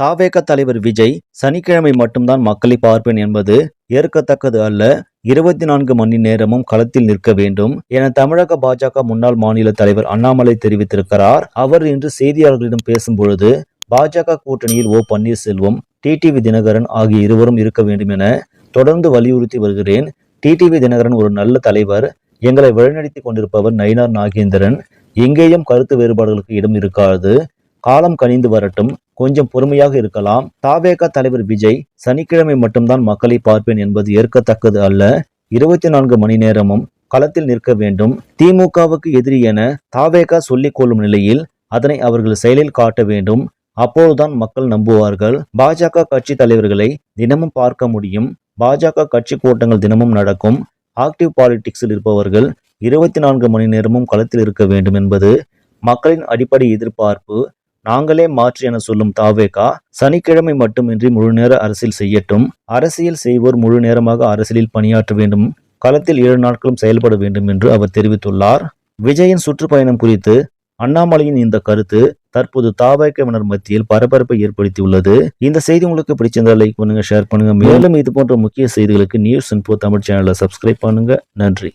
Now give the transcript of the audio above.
தாவேக தலைவர் விஜய் சனிக்கிழமை மட்டும்தான் மக்களை பார்ப்பேன் என்பது ஏற்கத்தக்கது அல்ல. இருபத்தி நான்கு மணி நேரமும் களத்தில் நிற்க வேண்டும் என தமிழக பாஜக முன்னாள் மாநில தலைவர் அண்ணாமலை தெரிவித்திருக்கிறார். அவர் இன்று செய்தியாளர்களிடம் பேசும்பொழுது பாஜக கூட்டணியில் ஓ பன்னீர்செல்வம் டிடிவி தினகரன் ஆகிய இருவரும் இருக்க வேண்டும் என தொடர்ந்து வலியுறுத்தி வருகிறேன். டிடிவி தினகரன் ஒரு நல்ல தலைவர். எங்களை வழிநடத்தி கொண்டிருப்பவர் நயினார் நாகேந்திரன். எங்கேயும் கருத்து வேறுபாடுகளுக்கு இடம் இருக்காது. காலம் கனிந்து வரட்டும். கொஞ்சம் பொறுமையாக இருக்கலாம். தாவேக தலைவர் விஜய் சனிக்கிழமை மட்டும்தான் மக்களை பார்ப்பேன் என்பது ஏற்கத்தக்கது அல்ல. இருபத்தி நான்கு மணி நேரமும் களத்தில் நிற்க வேண்டும். திமுகவுக்கு எதிரி என தாவேக சொல்லிக் கொள்ளும் நிலையில் அதனை அவர்கள் செயலில் காட்ட வேண்டும். அப்போதுதான் மக்கள் நம்புவார்கள். பாஜக கட்சி தலைவர்களை தினமும் பார்க்க முடியும். பாஜக கட்சி கூட்டங்கள் தினமும் நடக்கும். ஆக்டிவ் பாலிடிக்ஸில் இருப்பவர்கள் இருபத்தி நான்கு மணி நேரமும் களத்தில் இருக்க வேண்டும் என்பது மக்களின் அடிப்படை எதிர்பார்ப்பு. நாங்களே மாற்று என சொல்லும் தாவேகா சனிக்கிழமை மட்டுமின்றி முழு நேர அரசியல் செய்யட்டும். அரசியல் செய்வோர் முழு நேரமாக அரசியலில் பணியாற்ற வேண்டும். களத்தில் ஏழு நாட்களும் செயல்பட வேண்டும் என்று அவர் தெரிவித்துள்ளார். விஜயின் சுற்றுப்பயணம் குறித்து அண்ணாமலையின் இந்த கருத்து தற்போது தாவாய்க்கவினர் மத்தியில் பரபரப்பை ஏற்படுத்தியுள்ளது. இந்த செய்தி உங்களுக்கு பிடிச்சிருந்தா லைக் பண்ணுங்க ஷேர் பண்ணுங்க. மேலும் இது போன்ற முக்கிய செய்திகளுக்கு நியூஸ் இன்போ தமிழ் சேனலை சப்ஸ்கிரைப் பண்ணுங்க. நன்றி.